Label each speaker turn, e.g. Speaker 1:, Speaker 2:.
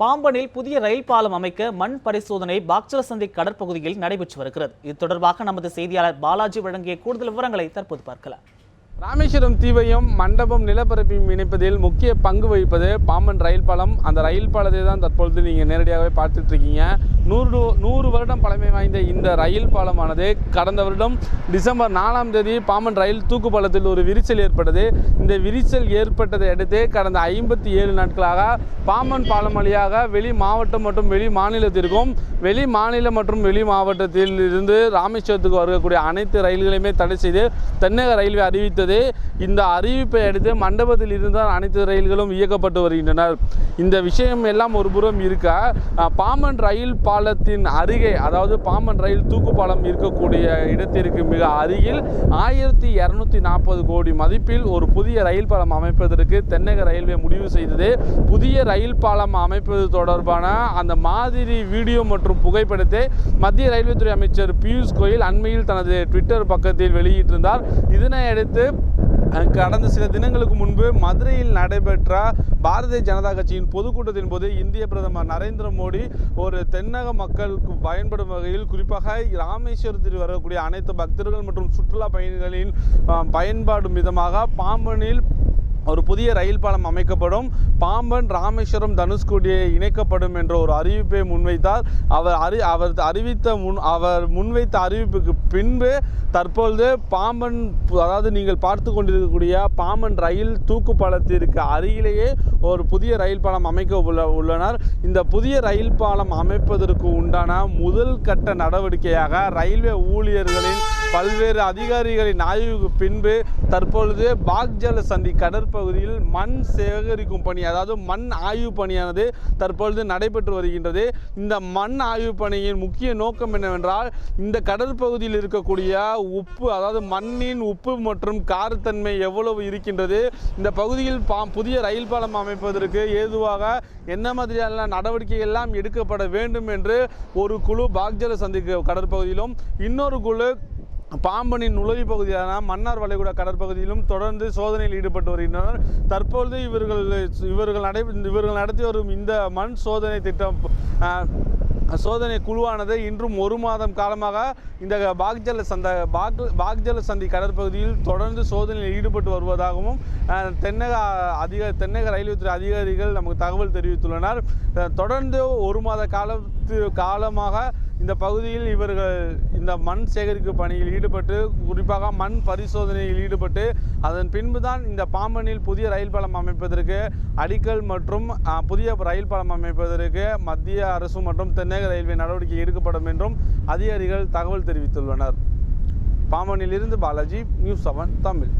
Speaker 1: பாம்பனில் புதிய ரயில் பாலம் அமைக்க மண் பரிசோதனை பாக்சரசந்தி கடற்பகுதியில் நடைபெற்று வருகிறது. இது தொடர்பாக நமது செய்தியாளர் பாலாஜி வழங்கிய கூடுதல் விவரங்களை தற்போது பார்க்கலாம்.
Speaker 2: ராமேஸ்வரம் தீவையும் மண்டபம் நிலப்பரப்பையும் இணைப்பதில் முக்கிய பங்கு வகிப்பது பாம்பன் ரயில் பாலம். அந்த ரயில் பாலத்தை தான் தற்பொழுது நீங்கள் நேரடியாகவே பார்த்துட்ருக்கீங்க. நூறு நூறு வருடம் பழமை வாய்ந்த இந்த ரயில் பாலமானது கடந்த வருடம் டிசம்பர் நாலாம் தேதி பாம்பன் ரயில் தூக்கு பாலத்தில் ஒரு விரிசல் ஏற்பட்டது. இந்த விரிசல் ஏற்பட்டதை அடுத்து கடந்த ஐம்பத்தி ஏழு நாட்களாக பாம்பன் பாலம் வழியாக வெளி மாவட்டம் மற்றும் வெளி மாநிலத்திற்கும் வெளி மாநிலம் மற்றும் வெளி மாவட்டத்தில் இருந்து ராமேஸ்வரத்துக்கு வரக்கூடிய அனைத்து ரயில்களையுமே தடை செய்து தென்னக ரயில்வே அறிவித்தது. இந்த அறிவிப்பை அடுத்து மண்டபத்தில் இருந்து அனைத்து ரயில்களும் இயக்கப்பட்டு வருகின்றனர். இந்த விஷயம் எல்லாம் ஒரு புறம் இருக்க? பாமன் பாம்பன் ரயில் பாலத்தின் அருகே அதாவது பாம்பன் ரயில் தூக்கு பாலம் இருக்கக்கூடிய இடத்திற்கு மிக அருகில் ஆயிரத்தி இரநூத்தி நாற்பது கோடி மதிப்பில் ஒரு புதிய ரயில் பாலம் அமைப்பதற்கு தென்னக ரயில்வே முடிவு செய்தது. புதிய ரயில் பாலம் அமைப்பது தொடர்பான அந்த மாதிரி வீடியோ மற்றும் புகைப்படத்தை மத்திய ரயில்வே துறை அமைச்சர் பியூஷ் கோயல் அண்மையில் தனது ட்விட்டர் பக்கத்தில் வெளியிட்டிருந்தார். இதனை அடுத்து கடந்த சில தினங்களுக்கு முன்பு மதுரையில் நடைபெற்ற பாரதிய ஜனதா கட்சியின் பொதுக்கூட்டத்தின் போது இந்திய பிரதமர் நரேந்திர மோடி ஒரு தென்னக மக்களுக்கு பயன்படும் வகையில் குறிப்பாக ராமேஸ்வரத்தில் வரக்கூடிய அனைத்து பக்தர்கள் மற்றும் சுற்றுலா பயணிகளின் பயன்பாடும் விதமாக பாம்பனில் ஒரு புதிய ரயில் பாலம் அமைக்கப்படும். பாம்பன் ராமேஸ்வரம் தனுஷ்கோடியை இணைக்கப்படும் என்ற ஒரு அறிவிப்பை முன்வைத்தார். அவர் அறி அவர் அறிவித்த முன் அவர் முன்வைத்த அறிவிப்புக்கு பின்பு தற்பொழுது பாம்பன் அதாவது நீங்கள் பார்த்து கொண்டிருக்கக்கூடிய பாம்பன் ரயில் தூக்கு பாலத்திற்கு அருகிலேயே ஒரு புதிய ரயில் பாலம் அமைக்க உள்ள உள்ளனர். இந்த புதிய ரயில் பாலம் அமைப்பதற்கு உண்டான முதல் கட்ட நடவடிக்கையாக ரயில்வே ஊழியர்களின் பல்வேறு அதிகாரிகளின் ஆய்வுக்கு பின்பு தற்பொழுது பாக்ஜல சந்தி கடற்பகுதியில் மண் சேகரிக்கும் பணி அதாவது மண் ஆய்வு பணியானது தற்பொழுது நடைபெற்று வருகின்றது. இந்த மண் ஆய்வு பணியின் முக்கிய நோக்கம் என்னவென்றால் இந்த கடற்பகுதியில் இருக்கக்கூடிய உப்பு அதாவது மண்ணின் உப்பு மற்றும் காரத்தன்மை எவ்வளவு இருக்கின்றது இந்த பகுதியில் பா புதிய ரயில் பாலம் அமைப்பதற்கு ஏதுவாக என்ன மாதிரியான நடவடிக்கை எல்லாம் எடுக்கப்பட வேண்டும் என்று ஒரு குழு பாக்ஜல சந்தி கடற்பகுதியிலும் இன்னொரு குழு பாம்பனின் நுழைவு பகுதியான மன்னார் வளைகுடா கடற்பகுதியிலும் தொடர்ந்து சோதனையில் ஈடுபட்டு வருகின்றனர். தற்பொழுது இவர்கள் இவர்கள் நடை இவர்கள் நடத்தி வரும் இந்த மண் சோதனை திட்டம் சோதனை குழுவானது இன்றும் ஒரு மாதம் காலமாக இந்த பாக்ஜல சந்த பாக் பாக்ஜல சந்தி கடற்பகுதியில் தொடர்ந்து சோதனையில் ஈடுபட்டு வருவதாகவும் தென்னக அதிக தென்னக ரயில்வே துறை அதிகாரிகள் நமக்கு தகவல் தெரிவித்துள்ளனர். தொடர்ந்து ஒரு மாத காலத்து காலமாக இந்த பகுதியில் இவர்கள் இந்த மண் சேகரிப்பு பணியில் ஈடுபட்டு குறிப்பாக மண் பரிசோதனையில் ஈடுபட்டு அதன் பின்பு தான் இந்த பாம்பனில் புதிய ரயில் பாலம் அமைப்பதற்கு அடிக்கல் மற்றும் புதிய ரயில் பாலம் அமைப்பதற்கு மத்திய அரசு மற்றும் தென்னக ரயில்வே நடவடிக்கை எடுக்கப்படும் என்றும் அதிகாரிகள் தகவல் தெரிவித்துள்ளனர். பாம்பனில் இருந்து பாலாஜி நியூஸ் செவன் தமிழ்.